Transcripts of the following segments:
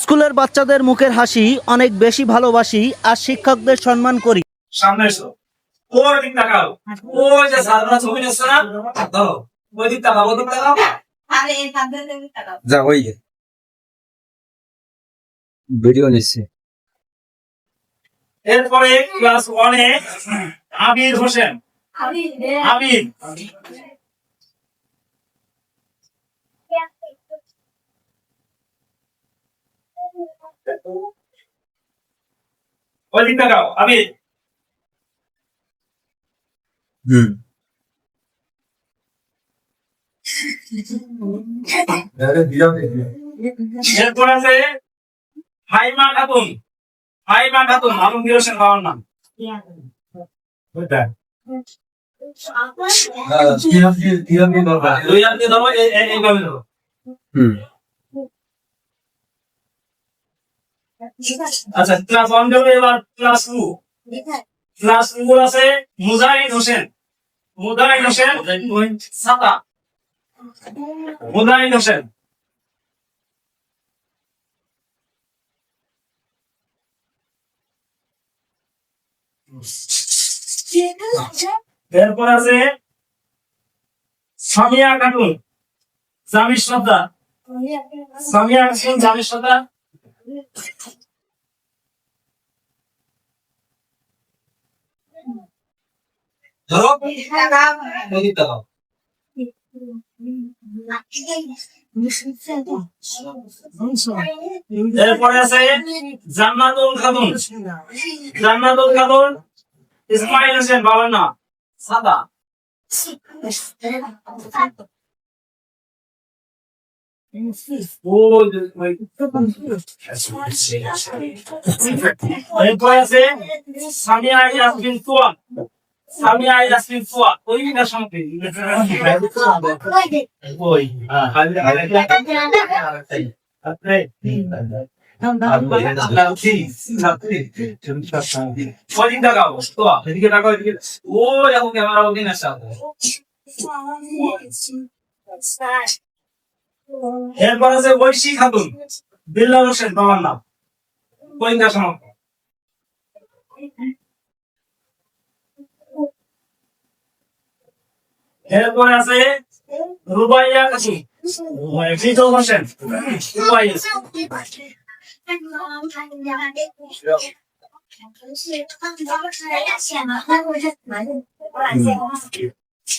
স্কুলের বাচ্চাদের মুখের হাসি অনেক বেশি ভালোবাসি আর শিক্ষকদের সম্মান করি। সামনে এসো। ওই দিক তাকাও। ওই যে ছবি নিচ্ছে না ধরো ওই দিক তাকাও ওই দিক তাকাও। আরে এখানে থেকে টাকা যা ওই ভিডিও নিচ্ছে। এরপরে ক্লাস ওয়ানে আবির হোসেন। আমি আবির। দিক তাকাও আবির হুম এরপর আছে হাইমা খাতুন। হাইমা খাতুন আলমগীর হোসেন বাবার নাম। দুই দিয়ে ধরো এই- এই- এইভাবে ধরো। হুম। আচ্ছা ক্লাস ওয়ান যাবে এবার ক্লাস টু ক্লাস টু আছে মুজাহিদ হোসেন। মুজাহিদ হোসেন সাতা মুজাহিদ হোসেন। এরপর আছে সামিয়া খাতুন জামির সর্দার। সামিয়া খাতুন। জামির সর্দার। ধরো। দিক এরপরে আছে জান্নাতুল খাতুন। জান্নাতুল খাতুন, ইসমাইল হোসেন, বাবার নাম। সাদা। এরপরে আছে সামিয়া ইয়াসমিন সামিয়া ইয়াসমিন ফুয়াদ ওই না সঙ্গে ওই আসা এরপর আছে ঐশী খাতুন। বিল্লাল হোসেন বাবার নাম। গোয়েন্দা সমাপ্ত এরপরে আছে রুবাইয়া কাশি। হোসেন রুবাইয়া।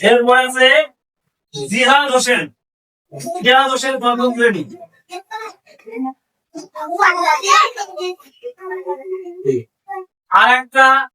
এরপরে আছে জিহাদ হোসেন। জিহাদ হোসেন প্রথম শ্রেণি। আর একটা